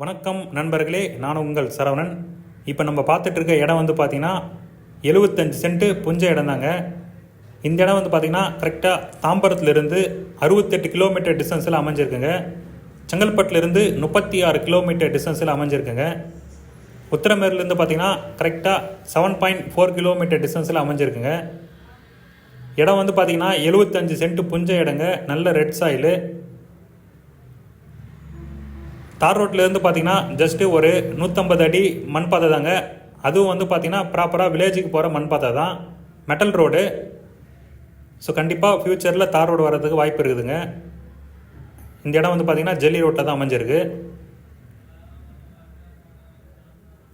வணக்கம் நண்பர்களே நான் உங்கள் சரவணன். இப்போ நம்ம பார்த்துட்டு இருக்க இடம் வந்து பார்த்தீங்கன்னா எழுபத்தஞ்சு சென்ட்டு புஞ்ச இடம் தாங்க இந்த இடம் வந்து பார்த்தீங்கன்னா கரெக்டாக தாம்பரத்துலேருந்து அறுபத்தெட்டு கிலோமீட்டர் டிஸ்டன்ஸில் அமைஞ்சிருக்குங்க. செங்கல்பட்டுலேருந்து முப்பத்தி ஆறு கிலோமீட்டர் டிஸ்டன்ஸில் அமைஞ்சிருக்குங்க. உத்தரமேரிலேருந்து பார்த்தீங்கன்னா கரெக்டாக செவன் பாயிண்ட் ஃபோர் கிலோமீட்டர் டிஸ்டன்ஸில் அமைஞ்சிருக்குங்க. இடம் வந்து பார்த்தீங்கன்னா எழுபத்தஞ்சு சென்ட்டு புஞ்ச இடங்க. நல்ல ரெட் சாயிலு தார் ரோட்லேருந்து பார்த்தீங்கன்னா ஜஸ்ட்டு ஒரு நூற்றம்பது அடி மண் பாதை தாங்க. அதுவும் வந்து பார்த்தீங்கன்னா ப்ராப்பராக வில்லேஜுக்கு போகிற மண் பாதை தான். மெட்டல் ரோடு ஸோ கண்டிப்பாக ஃப்யூச்சரில் தார் ரோடு வர்றதுக்கு வாய்ப்பு இருக்குதுங்க. இந்த இடம் வந்து பார்த்தீங்கன்னா ஜெல்லி ரோட்டில் தான் அமைஞ்சிருக்கு.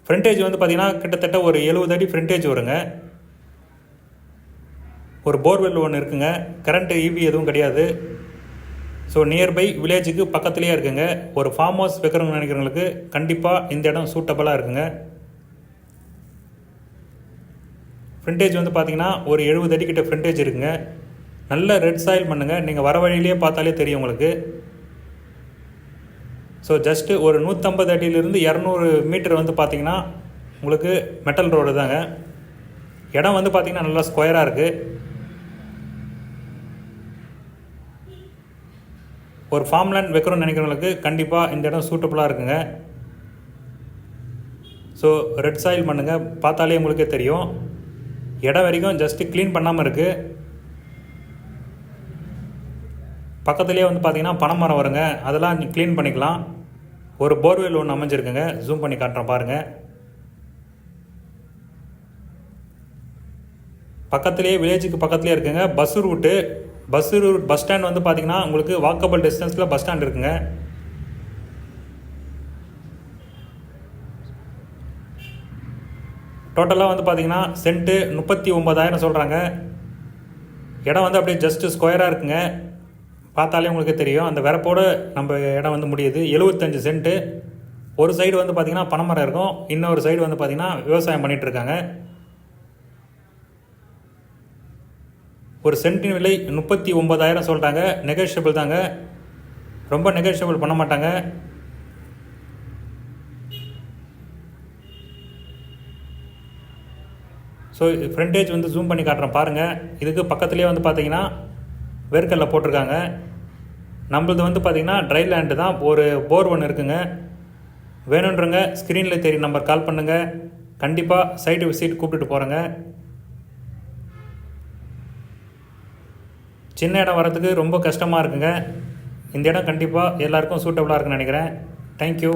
ஃப்ரண்டேஜ் வந்து பார்த்தீங்கன்னா கிட்டத்தட்ட ஒரு எழுபது அடி ஃப்ரண்டேஜ் வருங்க. ஒரு போர்வெல் ஒன்று இருக்குங்க. கரண்ட்டு ஈவி எதுவும் கிடையாது. ஸோ நியர்பை வில்லேஜுக்கு பக்கத்துலேயே இருக்குங்க. ஒரு ஃபார்ம் ஹவுஸ் வைக்கிறவங்க நினைக்கிறவங்களுக்கு கண்டிப்பாக இந்த இடம் சூட்டபுளாக இருக்குங்க. ஃப்ரண்டேஜ் வந்து பார்த்தீங்கன்னா ஒரு எழுபது அடி கிட்ட ஃப்ரண்டேஜ் இருக்குங்க. நல்ல ரெட் சாயில் பண்ணுங்கள் நீங்கள் வர வழியிலேயே பார்த்தாலே தெரியும் உங்களுக்கு. ஸோ ஜஸ்ட்டு ஒரு நூற்றம்பது அடியிலிருந்து இரநூறு மீட்டர் வந்து பார்த்தீங்கன்னா உங்களுக்கு மெட்டல் ரோடு தாங்க. இடம் வந்து பார்த்திங்கன்னா நல்லா ஸ்கொயராக இருக்குது ஒரு ஃபார்ம்லேண்ட் வைக்கிறோம்னு நினைக்கிறவங்களுக்கு கண்டிப்பாக இந்த இடம் சூட்டபுளாக இருக்குங்க. ஸோ ரெட் சாயில் பண்ணுங்கள் பார்த்தாலே உங்களுக்கே தெரியும். இடம் வரைக்கும் ஜஸ்ட்டு க்ளீன் பண்ணாமல் இருக்குது பக்கத்துலேயே வந்து பார்த்தீங்கன்னா பனைமரம் வருங்க. அதெல்லாம் க்ளீன் பண்ணிக்கலாம். ஒரு போர்வெல் ஒன்று அமைஞ்சிருக்குங்க. ஜூம் பண்ணி காட்டுறேன் பாருங்கள் பக்கத்துலேயே வில்லேஜுக்கு பக்கத்துலேயே இருக்குங்க. Bus route bus route bus stand வந்து பார்த்தீங்கன்னா உங்களுக்கு வாக்கபிள் டிஸ்டன்ஸில் பஸ் ஸ்டாண்ட் இருக்குங்க. டோட்டலாக வந்து பார்த்தீங்கன்னா சென்ட்டு முப்பத்தி ஒம்பதாயிரம் சொல்கிறாங்க இடம் வந்து அப்படியே ஜஸ்ட்டு ஸ்கொயராக இருக்குங்க. பார்த்தாலே உங்களுக்கு தெரியும். அந்த வரப்போடு நம்ம இடம் வந்து முடியுது. எழுபத்தஞ்சு சென்ட்டு ஒரு சைடு வந்து பார்த்திங்கன்னா பனைமரம் இருக்கும். இன்னொரு சைடு வந்து பார்த்திங்கன்னா விவசாயம் பண்ணிகிட்ருக்காங்க ஒரு சென்ட்டின் விலை முப்பத்தி ஒம்பதாயிரம் சொல்கிறாங்க நெகோஷியபிள் தாங்க. ரொம்ப நெகோஷியபிள் பண்ண மாட்டாங்க. ஸோ ஃப்ரண்டேஜ் வந்து ஜூம் பண்ணி காட்டுறேன். பாருங்கள் இதுக்கு பக்கத்துலேயே வந்து பார்த்தீங்கன்னா வேர்க்கல்ல போட்டிருக்காங்க. நம்மளது வந்து பார்த்திங்கன்னா ட்ரை லேண்டு தான். ஒரு போர் ஒன்று இருக்குங்க. வேணுன்றங்க ஸ்க்ரீனில் தெரியும் நம்பர் கால் பண்ணுங்கள் கண்டிப்பாக சைட்டு விசிட் கூப்பிட்டுட்டு போகிறேங்க சின்ன இடம் வரதுக்கு ரொம்ப கஷ்டமாக இருக்குங்க. இந்த இடம் கண்டிப்பாக எல்லாருக்கும் சூட்டபுளாக இருக்குன்னு நினைக்கிறேன். தேங்க்யூ